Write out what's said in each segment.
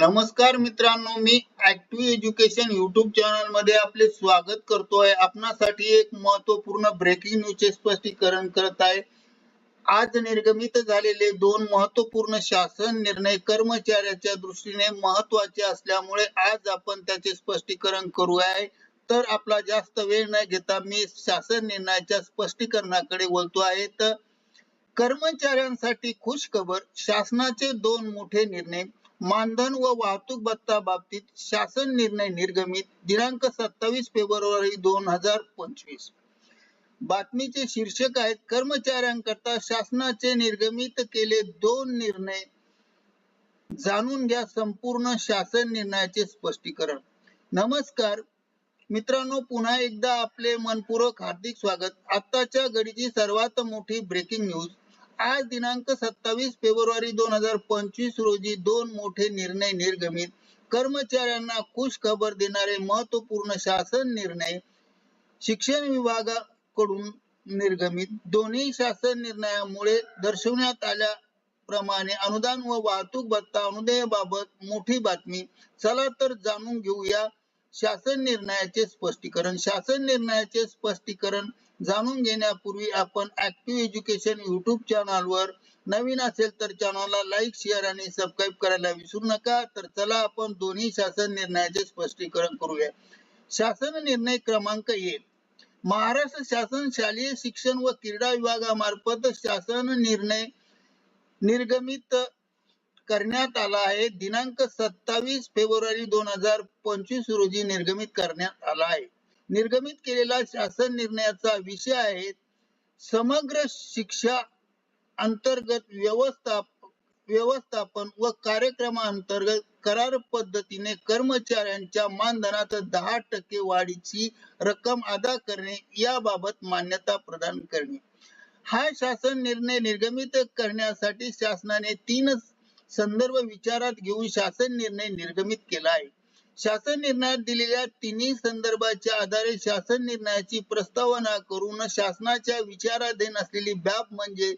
नमस्कार मित्रांनो मी ऍक्टिव्ह एज्युकेशन युट्यूब चॅनलमध्ये आपले स्वागत करतोय. आपणासाठी एक महत्त्वपूर्ण ब्रेकिंग न्यूजचे स्पष्टीकरण करत आहे. आज निर्गमित झालेले दोन महत्त्वपूर्ण शासन निर्णय कर्मचाऱ्याच्या दृष्टीने महत्त्वाचे असल्यामुळे आज आपण त्याचे स्पष्टीकरण करू आहे तर आपला जास्त वेळ न घेता मी शासन निर्णयाच्या स्पष्टीकरणाकडे बोलतो आहे. तर कर्मचाऱ्यांसाठी खुश खबर शासनाचे दोन मोठे निर्णय मानधन व वाहतूक भत्ता बाबतीत शासन निर्णय निर्गमित दिनांक सत्तावीस फेब्रुवारी दोन हजार पंचवीस. बातमीचे शीर्षक आहेत कर्मचाऱ्यांकरता शासनाचे निर्गमित केले दोन निर्णय. जाणून घ्या संपूर्ण शासन निर्णयाचे स्पष्टीकरण. नमस्कार मित्रांनो पुन्हा एकदा आपले मनपूर्वक हार्दिक स्वागत. आताच्या घडीची सर्वात मोठी ब्रेकिंग न्यूज आज दिनांक सत्तावीस फेब्रुवारी दोन हजार पंचवीस रोजी दोन मोठे निर्णय निर्गमित. कर्मचाऱ्यांना खुश खबर देणारे महत्त्वपूर्ण शासन निर्णय शिक्षण विभागाकडून निर्गमित. दोन्ही शासन निर्णयामुळे दर्शवण्यात आल्याप्रमाणे अनुदान व वाहतूक भत्ता अनुदानाबाबत मोठी बातमी. चला तर जाणून घेऊया शासन निर्णयाचे स्पष्टीकरण. शासन निर्णयाचे स्पष्टीकरण जाणून घेण्यापूर्वी आपण ऍक्टिव्ह एज्युकेशन युट्यूब चॅनलवर नवीन असेल तर चॅनलला लाईक शेअर आणि सबस्क्राईब करायला विसरू नका. तर चला आपण दोन्ही शासन निर्णयाचे स्पष्टीकरण करूया. शासन निर्णय क्रमांक एक. महाराष्ट्र शासन शालेय शिक्षण व क्रीडा विभागामार्फत शासन निर्णय निर्गमित करण्यात आला आहे. दिनांक सत्तावीस फेब्रुवारी दोन हजार पंचवीस रोजी निर्गमित करण्यात आला आहे. निर्गमित केलेला शासन निर्णयाचा विषय आहे. समग्र शिक्षा अंतर्गत व्यवस्थाप व्यवस्थापन व कार्यक्रमांतर्गत करार पद्धतीने कर्मचाऱ्यांच्या मानधनात दहा टक्के वाढीची रक्कम अदा करणे याबाबत मान्यता प्रदान करणे. हा शासन निर्णय निर्गमित करण्यासाठी शासनाने तीन संदर्भ विचारात घेऊन शासन निर्णय निर्गमित केला आहे. शासन निर्णयात दिलेल्या तिन्ही संदर्भाच्या आधारे शासन निर्णयाची प्रस्तावना करून शासनाच्या विचाराधीन असलेली बाब म्हणजे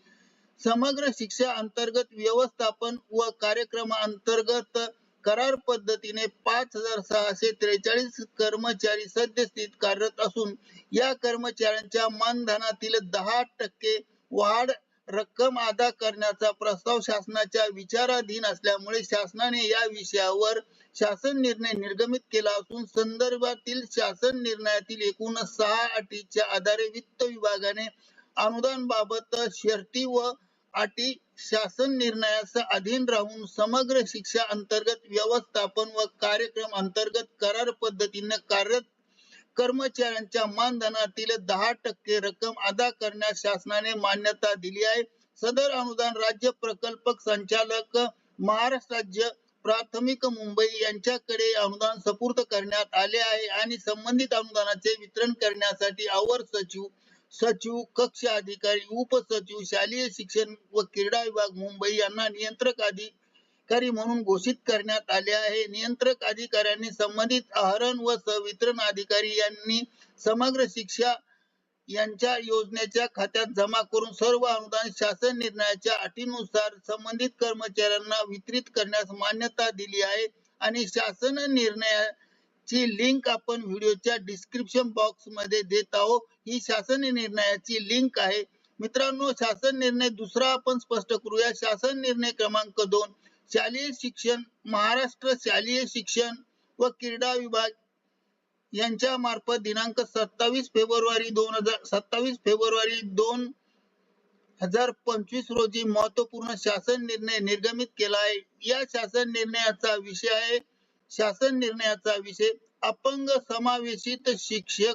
समग्र शिक्षा अंतर्गत व्यवस्थापन व कार्यक्रमांतर्गत करार पद्धतीने पाच हजार सहाशे त्रेचाळीस कर्मचारी सद्यस्थित कार्यरत असून या कर्मचाऱ्यांच्या मानधनातील दहा टक्के वाढ रक्कम अदा करण्याचा प्रस्ताव शासनाच्या विचाराधीन असल्यामुळे शासनाने या विषयावर शासन निर्णय निर्गमित केला असून संदर्भातील शासन निर्णयातील एकूण सहा अटीच्या आधारे वित्त विभागाने अनुदान बाबत शर्ती व अटी शासन निर्णयास अधीन राहून समग्र शिक्षा अंतर्गत व्यवस्थापन व कार्यक्रम अंतर्गत करार पद्धतीने कार्यरत कर्मचाऱ्यांच्या मानधनातील दहा टक्के रक्कम अदा करण्यास शासनाने मान्यता दिली आहे. सदर अनुदान राज्य प्रकल्प संचालक महाराष्ट्र राज्य प्राथमिक मुंबई यांच्याकडे अनुदान सुपूर्द करण्यात आले आहे आणि संबंधित अनुदानाचे वितरण करण्यासाठी अवर सचिव सचिव कक्ष अधिकारी उपसचिव शालेय शिक्षण व क्रीडा विभाग मुंबई यांना नियंत्रक अधिकारी म्हणून घोषित करण्यात आले आहे. नियंत्रक अधिकाऱ्यांनी संबंधित आहरण व वितरण अधिकारी यांनी समग्र शिक्षा यांच्या योजनेच्या खात्यात जमा करून सर्व अनुदान शासन निर्णयाच्या अटीनुसार संबंधित कर्मचाऱ्यांना वितरित करण्यास मान्यता दिली आहे आणि शासन निर्णयाची लिंक आपण व्हिडिओच्या डिस्क्रिप्शन बॉक्समध्ये देत आहोत. ही शासन निर्णयाची लिंक आहे. मित्रांनो शासन निर्णय दुसरा आपण स्पष्ट करूया. शासन निर्णय क्रमांक दोन. शालेय शिक्षण महाराष्ट्र शालेय शिक्षण व क्रीडा विभाग यांच्या मार्फत दिनांक सत्तावीस फेब्रुवारी दोन हजार सत्तावीस फेब्रुवारी दोन हजार पंचवीस रोजी महत्त्वपूर्ण शासन निर्णय निर्गमित केला आहे. या शासन निर्णयाचा विषय आहे. शासन निर्णयाचा विषय अपंग समावेशित शिक्षक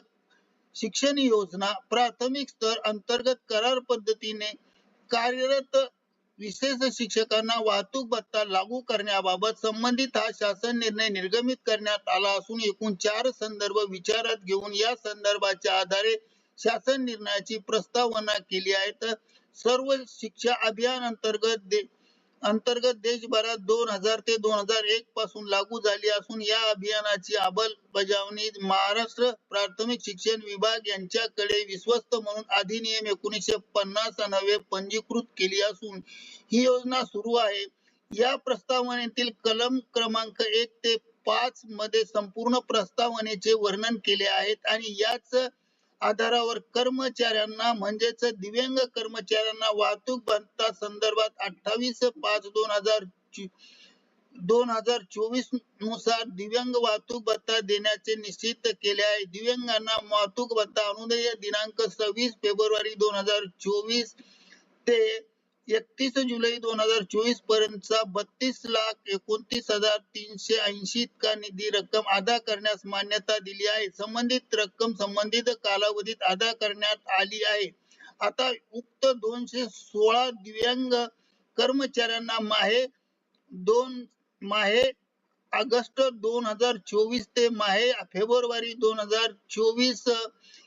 शिक्षण योजना प्राथमिक स्तर अंतर्गत करार पद्धतीने कार्यरत विशेष शिक्षकांना वाहतूक भत्ता लागू करण्याबाबत संबंधित हा शासन निर्णय निर्गमित करण्यात आला असून एकूण चार संदर्भ विचारात घेऊन या संदर्भाच्या आधारे शासन निर्णयाची प्रस्तावना केली आहे. तर सर्व शिक्षा अभियान अंतर्गत अंतर्गत देशभरात दोन हजार ते दोन हजार एक पासून लागू झाली असून या अभियानाची अंमलबजावणी महाराष्ट्र प्राथमिक शिक्षण विभाग यांच्याकडे विश्वस्त म्हणून अधिनियम एकोणीसशे पन्नास नवे पंजीकृत केली असून ही योजना सुरू आहे. या प्रस्तावनेतील कलम क्रमांक एक ते पाच मध्ये संपूर्ण प्रस्तावनेचे वर्णन केले आहेत आणि याच आधारावर कर्मचाऱ्यांना म्हणजेच दिव्यांग कर्मचाऱ्यांना वाहतूक भत्ता संदर्भात अठ्ठावीस पाच दोन हजार दोन हजार चोवीसनुसार दिव्यांग वाहतूक भत्ता देण्याचे निश्चित केले आहे. दिव्यांगांना वाहतूक भत्ता अनुदय दिनांक सव्वीस फेब्रुवारी दोन हजार चोवीस ते एकतीस जुलै दोन हजार चोवीस पर्यंतचा बत्तीस लाख एकोणतीस हजार तीनशे ऐंशी इतका निधी रक्कम अदा करण्यास मान्यता दिली आहे. संबंधित रक्कम संबंधित कालावधीत अदा करण्यात आली आहे. आता उक्त दोनशे सोळा दिव्यांग कर्मचाऱ्यांना माहे दोन माहे ऑगस्ट दोन हजार चोवीस ते माहे फेब्रुवारी दोन हजार चोवीस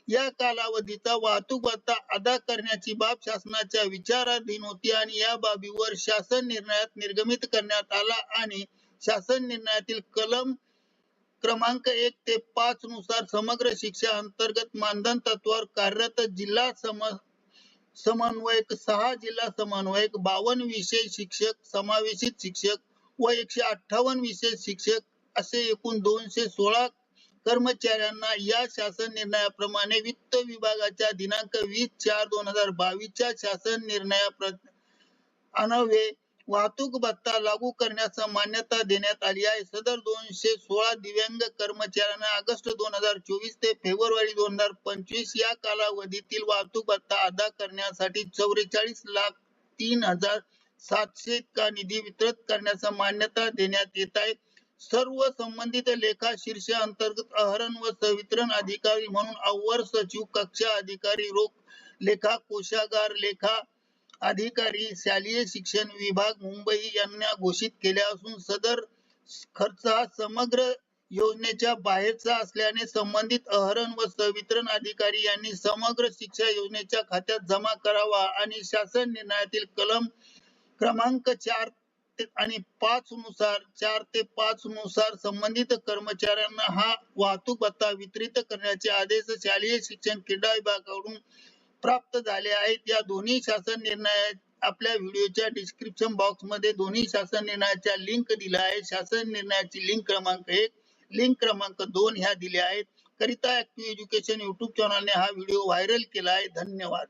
या कालावधीचा वाहतूक भत्ता अदा करण्याची बाब शासनाच्या विचाराधीन होती आणि या बाबीवर शासन निर्णयात निर्गमित करण्यात आला आणि शासन निर्णयातील कलम क्रमांक एक ते पाच नुसार समग्र शिक्षा अंतर्गत मानधन तत्वावर कार्यरत जिल्हा सम समन्वयक सहा जिल्हा समन्वयक बावन विषय शिक्षक समावेशित शिक्षक व एकशे अठ्ठावन्न विशेष शिक्षक असे एकूण दोनशे सोळा कर्मचाऱ्यांना या शासन निर्णयाप्रमाणे वित्त विभागाच्या दिनांक वीस चार दोन हजार बावीसच्या शासन निर्णया अनवे वाहतूक भत्ता लागू करण्यास मान्यता देण्यात आली आहे. सदर दोनशे सोळा दिव्यांग कर्मचाऱ्यांना ऑगस्ट दोन हजार चोवीस ते फेब्रुवारी दोन हजार पंचवीस या कालावधीतील वाहतूक भत्ता अदा करण्यासाठी चौवेचाळीस लाख तीन हजार सातशे इतका निधी वितरित करण्याचा मान्यता देण्यात येत आहे. सर्व संबंधित लेखा शीर्ष अंतर्गत अहरण व संवितरण अधिकारी म्हणून अवर सचिव कक्षा अधिकारी रोख लेखा कोशागार लेखा अधिकारी शालेय शिक्षण विभाग मुंबई यांना घोषित केले असून सदर खर्च हा समग्र योजनेच्या बाहेरचा असल्याने संबंधित अहरण व संवितरण अधिकारी यांनी समग्र शिक्षा योजनेच्या खात्यात जमा करावा आणि शासन निर्णयातील कलम क्रमांक चार आणि पाच नुसार चार ते पाच नुसार संबंधित कर्मचाऱ्यांना हा वाहतूक भत्ता वितरित करण्याचे आदेश शालेय शिक्षण क्रीडा विभागाकडून प्राप्त झाले आहेत. या दोन्ही शासन निर्णय आपल्या व्हिडिओच्या डिस्क्रिप्शन बॉक्समध्ये दोन्ही शासन निर्णयाच्या लिंक दिल्या आहे. शासन निर्णयाची लिंक क्रमांक एक लिंक क्रमांक दोन ह्या दिल्या आहेत. करिता ऍक्टिव्ह एज्युकेशन युट्यूब चॅनलने हा व्हिडिओ व्हायरल केला आहे. धन्यवाद.